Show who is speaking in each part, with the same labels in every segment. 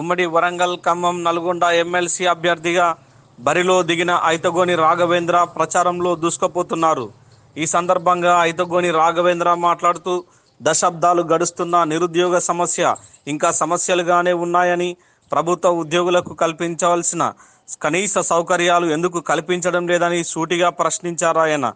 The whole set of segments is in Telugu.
Speaker 1: ఉమ్మడి వరంగల్ ఖమ్మం నల్గొండ ఎమ్మెల్సీ అభ్యర్థిగా బరిలో దిగిన ఐతగోని రాఘవేంద్ర ప్రచారంలో దూసుకుపోతున్నారు. ఈ సందర్భంగా ఐతగోని రాఘవేంద్ర మాట్లాడుతూ దశాబ్దాలు గడుస్తున్న నిరుద్యోగ సమస్య ఇంకా సమస్యలుగానే ఉన్నాయని ప్రభుత్వ ఉద్యోగులకు కల్పించవలసిన కనీస సౌకర్యాలు ఎందుకు కల్పించడం లేదని సూటిగా ప్రశ్నించారాయన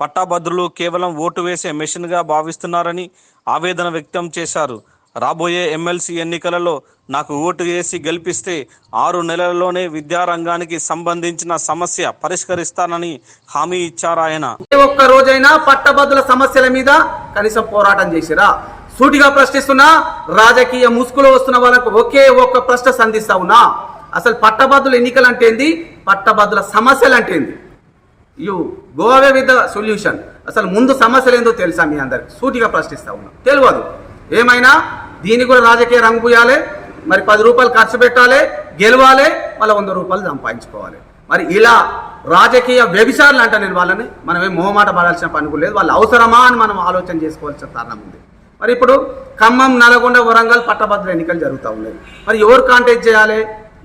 Speaker 1: పట్టాభద్రులు కేవలం ఓటు వేసే మెషిన్గా భావిస్తున్నారని ఆవేదన వ్యక్తం చేశారు. రాబోయే ఎమ్మెల్సీ ఎన్నికలలో నాకు ఓటు వేసి గెలిపిస్తే ఆరు నెలల్లోనే విద్యారంగానికి సంబంధించిన సమస్య పరిష్కరిస్తానని హామీ ఇచ్చారాయన
Speaker 2: ఏ ఒక్క రోజైనా పట్టభద్రుల సమస్యల మీద కనీసం పోరాటం చేసిరా? సూటిగా ప్రశ్నిస్తున్నా రాజకీయ ముసుగులో వస్తున్న వాళ్ళకు ఒకే ఒక్క ప్రశ్న సంధిస్తా ఉన్నా. అసలు పట్టభద్రుల ఎన్నికలు అంటే ఏంది? పట్టభద్రుల సమస్యలు అంటే ఏంది? You go away with the solution. అసలు ముందు సమస్యలు ఏందో తెలుసా మీ అందరికి? సూటిగా ప్రశ్నిస్తా ఉన్నా. తెలియదు. ఏమైనా దీనికి కూడా రాజకీయ రంగు పూయాలి. మరి పది రూపాయలు ఖర్చు పెట్టాలి గెలవాలి మళ్ళీ వంద రూపాయలు సంపాదించుకోవాలి. మరి ఇలా రాజకీయ వ్యభిచారులు అంట నేను వాళ్ళని. మనం ఏం మొహమాట పడాల్సిన పని కూడా లేదు. వాళ్ళు అవసరమా అని మనం ఆలోచన చేసుకోవాల్సిన కారణం ఉంది. మరి ఇప్పుడు ఖమ్మం నల్గొండ వరంగల్ పట్టభద్రుల ఎన్నికలు జరుగుతూ ఉన్నాయి. మరి ఎవరు కాంటాక్ట్ చేయాలి?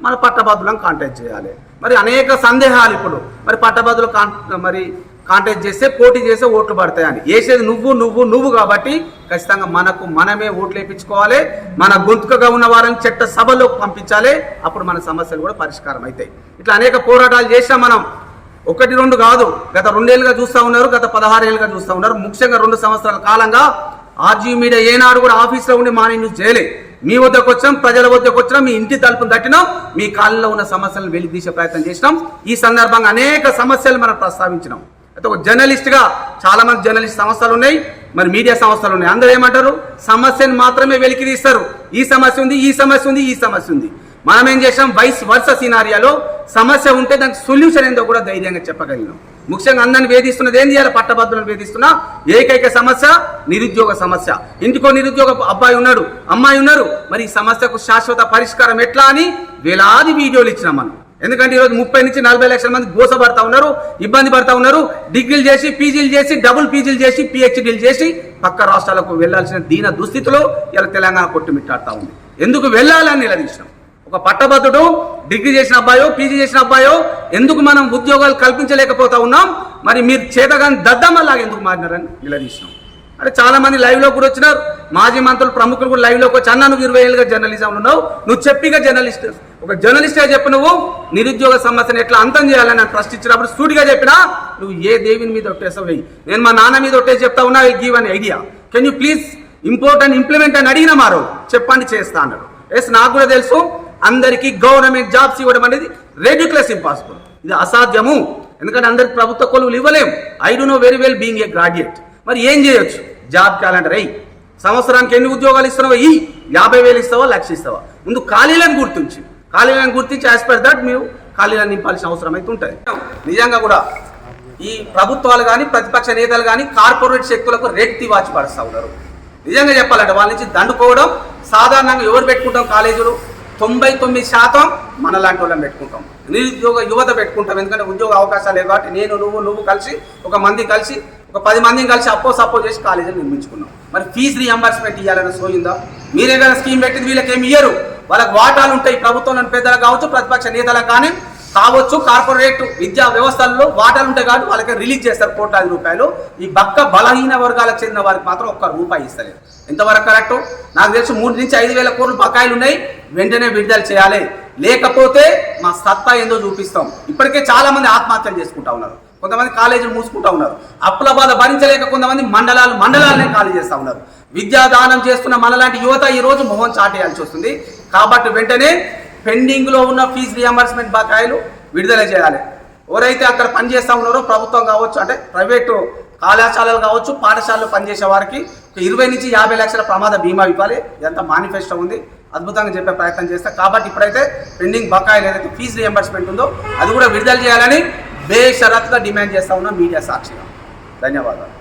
Speaker 2: మన పట్టభద్రులను కాంటాక్ట్ చేయాలి. మరి అనేక సందేహాలు ఇప్పుడు. మరి పట్టభద్రులు కాన్ మరి కాంటాక్ట్ చేస్తే పోటీ చేస్తే ఓట్లు పడతాయని. వేసేది నువ్వు నువ్వు నువ్వు కాబట్టి ఖచ్చితంగా మనకు మనమే ఓట్లు వేయించుకోవాలి. మన గొంతుకగా ఉన్న వారిని చట్ట సభలోకి పంపించాలి. అప్పుడు మన సమస్యలు కూడా పరిష్కారం అవుతాయి. ఇట్లా అనేక పోరాటాలు చేసాం మనం ఒకటి రెండు కాదు. గత రెండేళ్ళుగా చూస్తూ ఉన్నారు గత పదహారేళ్ళుగా చూస్తూ ఉన్నారు. ముఖ్యంగా రెండు సంవత్సరాల కాలంగా ఆర్జీ మీడియా ఏనాడు కూడా ఆఫీస్లో ఉండి మా న్యూస్ చేయలే మీ వద్దకు వచ్చాం ప్రజల వద్దకు వచ్చినాం మీ ఇంటి తలుపును తట్టినాం మీ కాళ్ళలో ఉన్న సమస్యలను వెలికి తీసే ప్రయత్నం చేసినాం. ఈ సందర్భంగా అనేక సమస్యలు మనం ప్రస్తావించినాం. అయితే ఒక జర్నలిస్ట్గా చాలా మంది జర్నలిస్ట్ సంస్థలు ఉన్నాయి మరి మీడియా సంస్థలు ఉన్నాయి. అందరూ ఏమంటారు? సమస్యను మాత్రమే వెలికి తీస్తారు. ఈ సమస్య ఉంది ఈ సమస్య ఉంది ఈ సమస్య ఉంది. మనం ఏం చేసాం వైస్ వర్స సినారియాలో సమస్య ఉంటే దానికి సొల్యూషన్ ఏందో కూడా ధైర్యంగా చెప్పగలిగినాం. ముఖ్యంగా అందరిని వేధిస్తున్నది ఏం చేయాలి పట్టభద్రులను వేధిస్తున్నా ఏకైక సమస్య నిరుద్యోగ సమస్య. ఇంటికో నిరుద్యోగ అబ్బాయి ఉన్నాడు అమ్మాయి ఉన్నారు. మరి ఈ సమస్యకు శాశ్వత పరిష్కారం ఎట్లా అని వేలాది వీడియోలు ఇచ్చినాం మనం. ఎందుకంటే ఈరోజు ముప్పై నుంచి నలభై లక్షల మంది గోసపడతా ఉన్నారు ఇబ్బంది పడతా ఉన్నారు. డిగ్రీలు చేసి పీజీలు చేసి డబుల్ పీజీలు చేసి పిహెచ్డీలు చేసి పక్క రాష్ట్రాలకు వెళ్ళాల్సిన దీన దుస్థితిలో ఇలా తెలంగాణ కొట్టుమిట్టాడుతూ ఉంది. ఎందుకు వెళ్ళాలని నిలదీసినాం? ఒక పట్టభద్రుడు డిగ్రీ చేసిన అబ్బాయో పీజీ చేసిన అబ్బాయో ఎందుకు మనం ఉద్యోగాలు కల్పించలేకపోతా ఉన్నాం? మరి మీరు చేతగాని దద్దమ్మలాగా ఎందుకు మారినారని నిలదీసినాం. అంటే చాలా మంది లైవ్లో కూడా వచ్చినారు. మాజీ మంత్రులు ప్రముఖులు కూడా లైవ్లోకి వచ్చి అన్న నువ్వు ఇరవై ఏళ్ళుగా జర్నలిజం ఉన్నావు? నువ్వు చెప్పిగా జర్నలిస్ట్ ఒక జర్నలిస్ట్గా చెప్పు నువ్వు నిరుద్యోగ సమస్యను ఎట్లా అంతం చేయాలని నేను ప్రశ్నించినప్పుడు సూటిగా చెప్పినా నువ్వు ఏ దేవుని మీద ఒట్టేసావు వెయ్యి నేను మా నాన్న మీద ఒట్టేసి చెప్తా ఉన్నా give an idea can you please import and implement అని అడిగిన మారు? చెప్పండి చేస్తా అన్నాడు. ఎస్ నాకు కూడా తెలుసు. అందరికీ గవర్నమెంట్ జాబ్స్ ఇవ్వడం అనేది రెడ్యుక్లెస్ ఇంపాసిబుల్ ఇది అసాధ్యము. ఎందుకంటే అందరికి ప్రభుత్వ కొలువులు ఇవ్వలేము I do know very well being a graduate మరి ఏం చేయొచ్చు? Job calendar. అయ్యి సంవత్సరానికి ఎన్ని ఉద్యోగాలు ఇస్తున్నావా ఈ యాభై వేలు ఇస్తావా లక్ష ఇస్తావా? ముందు ఖాళీలను గుర్తించి. ఖాళీలను గుర్తించి యాజ్ పర్ దట్ మీరు ఖాళీలను నింపాల్సిన అవసరం అయితే ఉంటుంది. నిజంగా కూడా ఈ ప్రభుత్వాలు కానీ ప్రతిపక్ష నేతలు కానీ కార్పొరేట్ శక్తులకు రెడ్ వాచి పడుస్తూ ఉన్నారు. నిజంగా చెప్పాలంటే వాళ్ళ నుంచి దండుకోవడం సాధారణంగా ఎవరు పెట్టుకుంటాం కాలేజీలు? తొంభై తొమ్మిది శాతం మనలాంటి వాళ్ళని పెట్టుకుంటాం. నిరుద్యోగ యువత పెట్టుకుంటాం ఎందుకంటే ఉద్యోగ అవకాశాలు లేవు కాబట్టి నేను నువ్వు నువ్వు కలిసి ఒక మంది కలిసి ఒక పది మందిని కలిసి అప్పో సపోజ్ చేసి కాలేజీని నిర్మించుకున్నాం. మరి ఫీజు రీఎంబర్స్మెంట్ ఇవ్వాలని సోయిందా మీరు ఏదైనా స్కీమ్ పెట్టింది వీళ్ళకి ఏమి ఇయ్యరు? వాళ్ళకి వాటాలు ఉంటాయి ప్రభుత్వం పెద్దలకు కావచ్చు ప్రతిపక్ష నేతలకు కానీ కావచ్చు కార్పొరేట్ విద్యా వ్యవస్థల్లో వాటాలు ఉంటాయి కాబట్టి వాళ్ళకి రిలీజ్ చేస్తారు కోట్లాది రూపాయలు. ఈ బక్క బలహీన వర్గాలకు చెందిన వారికి మాత్రం ఒక్క రూపాయి ఇస్తలేదు. ఎంతవరకు కరెక్ట్? నాకు తెలుసు మూడు నుంచి ఐదు వేల కోట్లు బకాయిలు ఉన్నాయి వెంటనే విడుదల చేయాలి. లేకపోతే మా సత్తా ఏందో చూపిస్తాం. ఇప్పటికే చాలా మంది ఆత్మహత్యలు చేసుకుంటా ఉన్నారు. కొంతమంది కాలేజీలు మూసుకుంటా ఉన్నారు. అప్పుల బాధ భరించలేక కొంతమంది మండలాలు మండలాలనే ఖాళీ చేస్తా ఉన్నారు. విద్యాదానం చేస్తున్న మనలాంటి యువత ఈరోజు మొహం చాటేయాల్సి వస్తుంది. కాబట్టి వెంటనే పెండింగ్లో ఉన్న ఫీజు రియంబర్స్మెంట్ బకాయిలు విడుదల చేయాలి. ఎవరైతే అక్కడ పనిచేస్తూ ఉన్నారో ప్రభుత్వం కావచ్చు అంటే ప్రైవేటు కళాశాలలు కావచ్చు పాఠశాలలో పనిచేసే వారికి ఇరవై నుంచి యాభై లక్షల ప్రమాద బీమా ఇవ్వాలి. ఎంత మేనిఫెస్టో ఉంది. అద్భుతంగా చెప్పే ప్రయత్నం చేస్తా. కాబట్టి ఇప్పుడైతే పెండింగ్ బకాయిలు ఏదైతే ఫీజు రియంబర్స్మెంట్ ఉందో అది కూడా విడుదల చేయాలని బేషరత్గా డిమాండ్ చేస్తా ఉన్నా మీడియా సాక్షిగా. ధన్యవాదాలు.